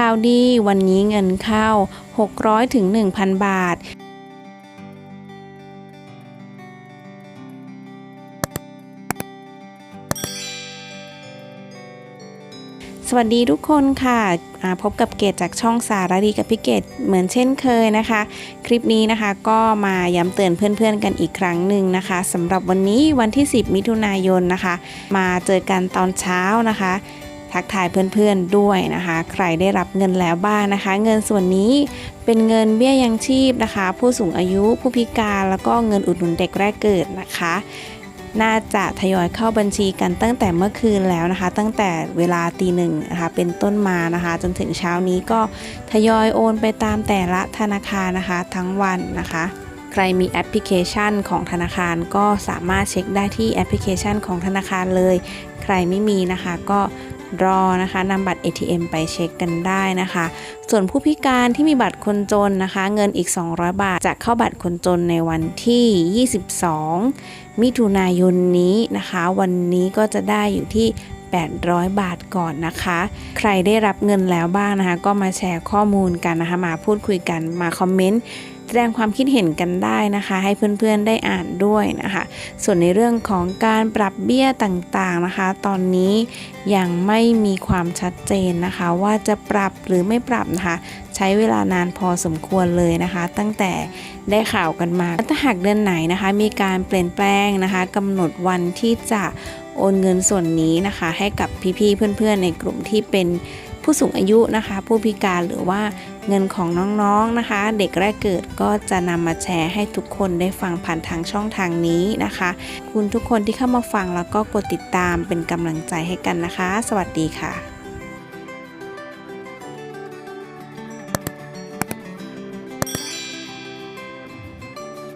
ข่าวดีวันนี้เงินเข้า 600ถึง1,000 บาท สวัสดีทุกคนค่ะพบกับเกตจากช่องสารดีกับพี่เกตเหมือนเช่นเคยนะคะ คลิปนี้นะคะก็มาย้ำเตือนเพื่อนๆกันอีกครั้งหนึ่งนะคะสำหรับวันนี้วันที่ 10 มิถุนายนนะคะ มาเจอกันตอนเช้านะคะ ทักทายเพื่อนๆด้วยนะคะ ใครได้รับเงินแล้วบ้างนะคะ เงินส่วนนี้เป็นเงินเบี้ยยังชีพนะคะ ผู้สูงอายุผู้พิการแล้วก็เงินอุดหนุนเด็กแรกเกิดนะคะ น่าจะทยอยเข้าบัญชีกันตั้งแต่เมื่อคืนแล้วนะคะ ตั้งแต่เวลาตีหนึ่งนะคะเป็นต้นมานะคะ จนถึงเช้านี้ก็ทยอยโอนไปตามแต่ละธนาคารนะคะ ทั้งวันนะคะใครมีแอปพลิเคชันของธนาคารก็สามารถเช็คได้ที่แอปพลิเคชันของธนาคารเลย ใครไม่มีนะคะก็ รอนะคะนำบัตร ATM ไปเช็คกันได้นะคะ ส่วนผู้พิการที่มีบัตรคนจนนะคะ เงินอีก 200 บาท จะเข้าบัตรคนจนในวันที่ 22 มิถุนายนนี้นะคะ วันนี้ก็จะได้อยู่ที่ 800 บาทก่อนนะคะ ใครได้รับเงินแล้วบ้างนะคะ ก็มาแชร์ข้อมูลกันนะคะ มาพูดคุยกันมาคอมเมนต์แสดงความคิดเห็นกันได้นะคะ ให้เพื่อนๆได้อ่านด้วยนะคะ ส่วนในเรื่องของการปรับเบี้ยต่างๆนะคะ ตอนนี้ยังไม่มีความชัดเจนนะคะ ว่าจะปรับหรือไม่ปรับนะคะ ใช้เวลานานพอสมควรเลยนะคะ ตั้งแต่ได้ข่าวกันมาถ้าหากเดือนไหนนะคะ มีการเปลี่ยนแปลงนะคะกำหนดวันที่จะ โอนเงินส่วนนี้นะคะ ให้กับพี่ๆเพื่อนๆ ในกลุ่มที่เป็นผู้สูงอายุนะคะ ผู้พิการหรือว่าเงินของน้องๆนะคะ เด็กแรกเกิดก็จะนำมาแชร์ให้ทุกคนได้ฟังผ่านทางช่องทางนี้นะคะ คุณทุกคนที่เข้ามาฟังแล้วก็กดติดตามเป็นกำลังใจให้กันนะคะ สวัสดีค่ะ